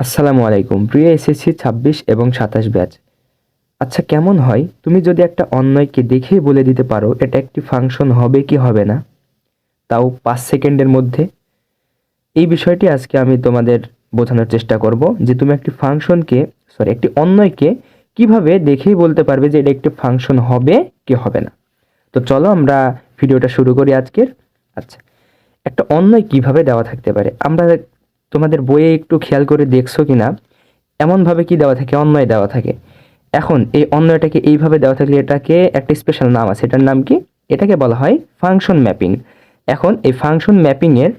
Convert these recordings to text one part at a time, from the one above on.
আসসালামু আলাইকুম। প্রিয় এসএসসি ছাব্বিশ এবং সাতাশ ব্যাচ আচ্ছা কেমন হয়? তুমি যদি একটা অন্যয়কে দেখেই বলে দিতে পারো, এটা একটি ফাংশন হবে কি হবে না? তাও পাঁচ সেকেন্ডের মধ্যে। এই বিষয়টি আজকে আমি তোমাদের বোঝানোর চেষ্টা করব যে তুমি একটি ফাংশনকে সরি একটি অন্যয়কে কীভাবে দেখেই বলতে পারবে যে এটা একটি ফাংশন হবে কি হবে না। তো চলো আমরা ভিডিওটা শুরু করি আজকের। আচ্ছা একটা অন্যয় কীভাবে দেওয়া থাকতে পারে? আমরা তোমাদের বইয়ে একটু খেয়াল করে দেখছ কি না এমনভাবে কি দেওয়া থাকে? অন্যয় দেওয়া থাকে। এখন এই অন্যয়টাকে এইভাবে দেওয়া থাকলে এটাকে একটা স্পেশাল নাম আছে। এটার নাম কি? এটাকে বলা হয় ফাংশন ম্যাপিং এখন এই ফাংশন ম্যাপিংয়ের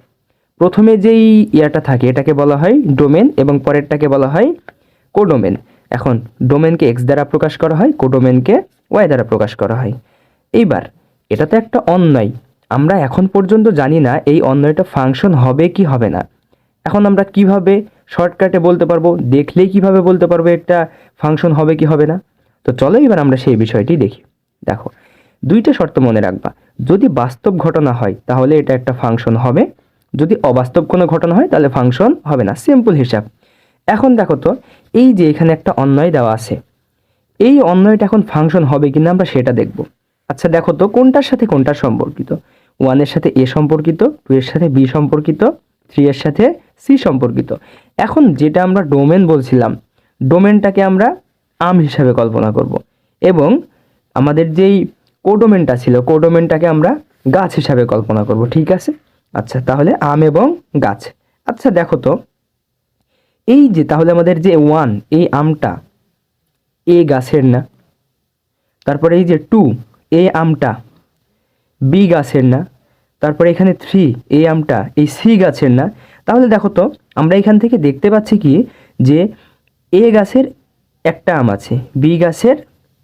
প্রথমে যেই ইয়াটা থাকে, এটাকে বলা হয় ডোমেন এবং পরেরটাকে বলা হয় কোডোমেন এখন ডোমেনকে এক্স দ্বারা প্রকাশ করা হয় কোডোমেনকে ওয়াই দ্বারা প্রকাশ করা হয়। এইবার এটা তো একটা অন্যয় আমরা এখন পর্যন্ত জানি না এই অন্যয়টা ফাংশন হবে কি হবে না। এখন আমরা কীভাবে শর্টকাটে বলতে পারব? দেখলেই কীভাবে বলতে পারব একটা ফাংশন হবে কি হবে না? তো চলো এবার আমরা সেই বিষয়টি দেখি। দেখো, দুইটা শর্ত মনে রাখবা। যদি বাস্তব ঘটনা হয়, তাহলে এটা একটা ফাংশন হবে। যদি অবাস্তব কোনো ঘটনা হয়, তাহলে ফাংশন হবে না। সিম্পল হিসাব। এখন দেখো তো, এই যে এখানে একটা অন্যয় দেওয়া আছে, এই অন্যয়টা এখন ফাংশন হবে কিনা আমরা সেটা দেখব। আচ্ছা দেখো তো, কোনটার সাথে কোনটার সম্পর্কিত? ওয়ানের সাথে এ সম্পর্কিত টু এর সাথে বি সম্পর্কিত থ্রি এর সাথে সি সম্পর্কিত। এখন যেটা আমরা ডোমেন বলছিলাম, ডোমেনটাকে আমরা আম হিসাবে কল্পনা করব এবং আমাদের যেই কোডোমেনটা ছিল, কোডোমেনটাকে আমরা গাছ হিসাবে কল্পনা করব, ঠিক আছে? আচ্ছা তাহলে আম এবং গাছ। আচ্ছা দেখো তো, এই যে তাহলে আমাদের যে ওয়ান এই আমটা, এ গাছের না। তারপরে এই যে টু এ আমটা, বি গাছের না। তারপরে এখানে থ্রি এই আমটা, এই সি গাছের না। তাহলে দেখো তো, আমরা এখান থেকে দেখতে পাচ্ছি কি? যে এ গাছের একটা আম আছে, বি গাছের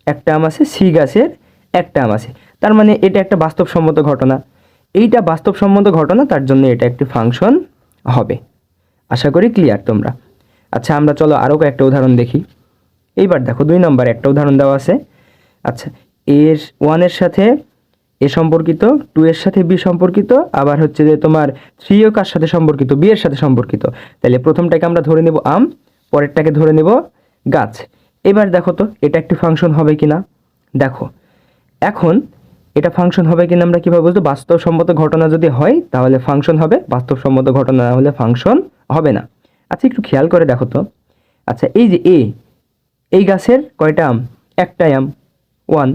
একটা আম আছে, সি গাছের একটা আম আছে। তার মানে এটা একটা বাস্তবসম্মত ঘটনা। এইটা বাস্তবসম্মত ঘটনা, তার জন্য এটা একটি ফাংশন হবে। আশা করি ক্লিয়ার তোমরা। আচ্ছা আমরা চলো আরও কয়েকটা উদাহরণ দেখি। এইবার দেখো, দুই নম্বর একটা উদাহরণ দেওয়া আছে। আচ্ছা এর ওয়ানের সাথে এ সম্পর্কিত, টু এর সাথে বি সম্পর্কিত, আবার হচ্ছে যে তোমার থ্রিও কার সাথে সম্পর্কিত, বি এর সাথে সম্পর্কিত। তাহলে প্রথমটাকে আমরা ধরে নেব আম, পরেরটাকে ধরে নেব গাছ। এবার দেখো তো, এটা একটি ফাংশন হবে কিনা? দেখো, এখন এটা ফাংশন হবে কিনা আমরা কীভাবে বলতো বাস্তবসম্মত ঘটনা যদি হয়, তাহলে ফাংশন হবে। বাস্তবসম্মত ঘটনা না হলে ফাংশন হবে না। আচ্ছা একটু খেয়াল করে দেখো তো। আচ্ছা এই যে এ, এই গাছের কয়টা আম? একটাই আম। ওয়ান।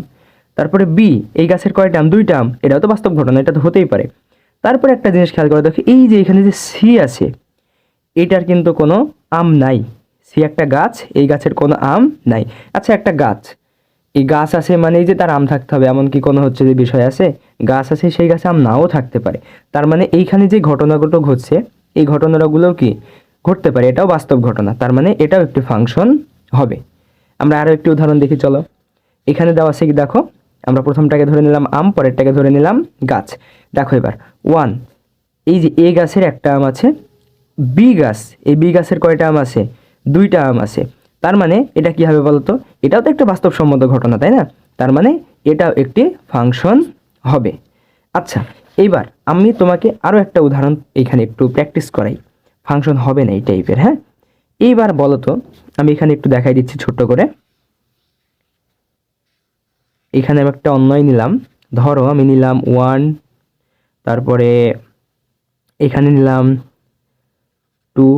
তারপরে বি এই গাছের কয়টা আম? দুইটা আম। এটাও তো বাস্তব ঘটনা, এটা তো হতেই পারে। তারপরে একটা জিনিস খেয়াল করে, দেখো, এই যে এখানে যে সি আছে, এটার কিন্তু কোনো আম নাই। সি একটা গাছ, এই গাছের কোনো আম নাই। আচ্ছা একটা গাছ। এই গাছ আছে মানে এই যে তার আম থাকতে হবে, এমন কি কোনো হচ্ছে যে বিষয় আছে? গাছ আছে, সেই গাছে আম নাও থাকতে পারে। তার মানে এইখানে যে ঘটনাগুলো ঘটছে, এই ঘটনাগুলোও কি ঘটতে পারে? এটাও বাস্তব ঘটনা। তার মানে এটাও একটি ফাংশন হবে। আমরা আরও একটি উদাহরণ দেখি, চলো। এখানে দেওয়া আছে কি, দেখো আমরা প্রথমটাকে ধরে নিলাম আম, পরেরটাকে ধরে নিলাম গাছ। দেখো এবার ওয়ান এই যে এ গাছের একটা আম আছে বি গাছ, এই বি গাছের কয়টা আম আছে? দুইটা আম আছে। তার মানে এটা কি হবে বলতো? এটাও তো একটা বাস্তবসম্মত ঘটনা, তাই না? তার মানে এটাও একটি ফাংশন হবে। আচ্ছা এইবার আমি তোমাকে আরও একটা উদাহরণ এখানে একটু প্র্যাকটিস করাই। ফাংশন হবে না এই টাইপের হ্যাঁ? এইবার বলো তো আমি এখানে একটু দেখাই দিচ্ছি ছোট্ট করে। এখানে আমি একটা অন্যয় নিলাম। ধরো, আমি নিলাম ওয়ান তারপরে এখানে নিলাম টু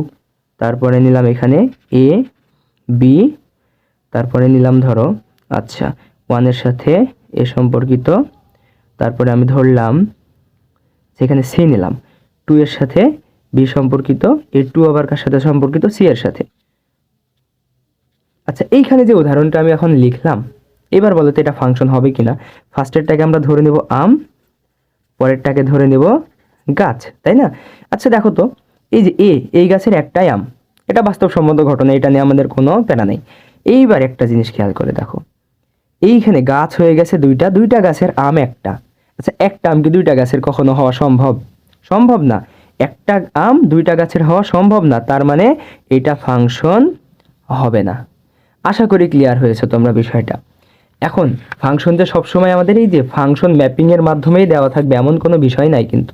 তারপরে নিলাম এখানে এ বি তারপরে নিলাম ধরো আচ্ছা ওয়ানের সাথে এ সম্পর্কিত, তারপরে আমি ধরলাম, সেখানে সি নিলাম টু এর সাথে বি সম্পর্কিত এ টু আবার কার সাথে সম্পর্কিত? সি এর সাথে। আচ্ছা এইখানে যে উদাহরণটা আমি এখন লিখলাম এবার বলো তো এটা ফাংশন হবে কি কিনা। ফার্স্টেরটাকে আমরা ধরে নেব আম, পরেরটাকে ধরে নেব গাছ, তাই না? আচ্ছা দেখো তো, এই যে এ, এই গাছের একটাই আম, এটা বাস্তবসম্মত ঘটনা, এটা নিয়ে আমাদের কোনো প্যারা নেই। এইবার একটা জিনিস খেয়াল করে দেখো, এইখানে গাছ হয়ে গেছে দুইটা দুইটা গাছের আম একটা। আচ্ছা একটা আম কি দুইটা গাছের? কখনো হওয়া সম্ভব? সম্ভব না। একটা আম দুইটা গাছের হওয়া সম্ভব না, তার মানে এটা ফাংশন হবে না। আশা করি ক্লিয়ার হয়েছে তোমরা বিষয়টা। এখন ফাংশন যে সবসময় আমাদের এই যে ফাংশন ম্যাপিংয়ের মাধ্যমেই দেওয়া থাকবে, এমন কোনো বিষয় নাই কিন্তু।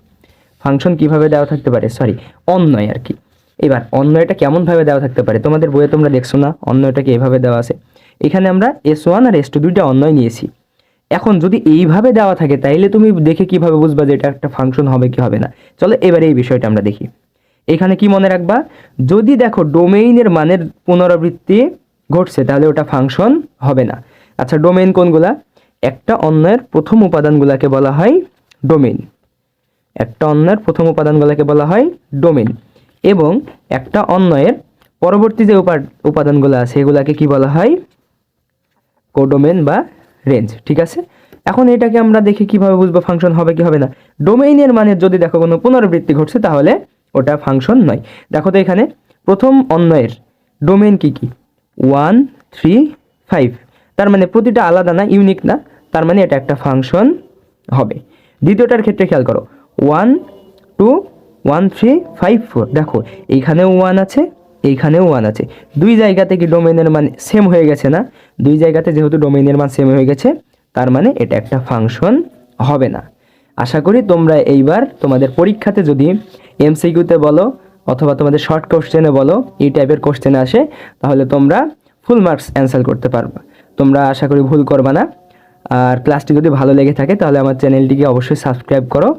ফাংশন কীভাবে দেওয়া থাকতে পারে? সরি অন্যয় আর কি। এবার অন্যটা কেমনভাবে দেওয়া থাকতে পারে? তোমাদের বইয়ে তোমরা দেখছ না অন্যটাকে এভাবে দেওয়া আছে। এখানে আমরা এস ওয়ান আর এস টু দুইটা অন্যয় নিয়েছি। এখন যদি এইভাবে দেওয়া থাকে, তাইলে তুমি দেখে কীভাবে বুঝবা যে এটা একটা ফাংশন হবে কি হবে না? চলো এবারে এই বিষয়টা আমরা দেখি। এখানে কি মনে রাখবা? যদি দেখো ডোমেইনের মানের পুনরাবৃত্তি ঘটছে, তাহলে ওটা ফাংশন হবে না। আচ্ছা ডোমেইন কোনগুলা? একটা অন্যের প্রথম উপাদানগুলাকে বলা হয় ডোমেইন একটা অন্যের প্রথম উপাদানগুলোকে বলা হয় ডোমেইন এবং একটা অন্যয়ের পরবর্তী যে উপা- উপাদানগুলো আছে, এগুলাকে কি বলা হয়? কোডোমেন বা রেঞ্জ ঠিক আছে? এখন এটাকে আমরা দেখি কীভাবে বুঝব ফাংশন হবে কি হবে না? ডোমেইনের মানে যদি দেখো কোনো পুনরাবৃত্তি ঘটছে, তাহলে ওটা ফাংশন নয়। দেখো তো এখানে প্রথম অন্যয়ের ডোমেইন কি কি? ওয়ান থ্রি ফাইভ তার মানে প্রতিটা আলাদা না ইউনিক না, তার মানে এটা একটা ফাংশন হবে। দ্বিতীয়টার ক্ষেত্রে খেয়াল করো one two one three five four দেখো, এইখানেও ওয়ান আছে, এইখানেও ওয়ান আছে। দুই জায়গাতে কি ডোমেনের মান সেম হয়ে গেছে না? দুই জায়গাতে যেহেতু ডোমেইনের মান সেম হয়ে গেছে, তার মানে এটা একটা ফাংশন হবে না। আশা করি তোমরা এইবার তোমাদের পরীক্ষাতে যদি এমসিকিউতে বলো, অথবা তোমাদের শর্ট কোশ্চেনে বলো, এই টাইপের কোশ্চেনে আসে, তাহলে তোমরা ফুল মার্কস অ্যান্সার করতে পারবা। তোমরা আশা করি ভুল করবা না। আর ক্লাসটি যদি ভালো লেগে থাকে, তাহলে আমার চ্যানেলটিকে অবশ্যই সাবস্ক্রাইব করো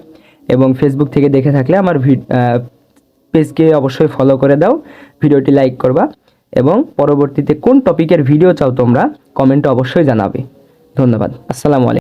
এবং ফেসবুক থেকে দেখে থাকলে আমার পেজকে অবশ্যই ফলো করে দাও, ভিডিওটি লাইক করবা এবং পরবর্তীতে কোন টপিকের ভিডিও চাও তোমরা কমেন্টে অবশ্যই জানাবে। ধন্যবাদ। আসসালামু আলাইকুম।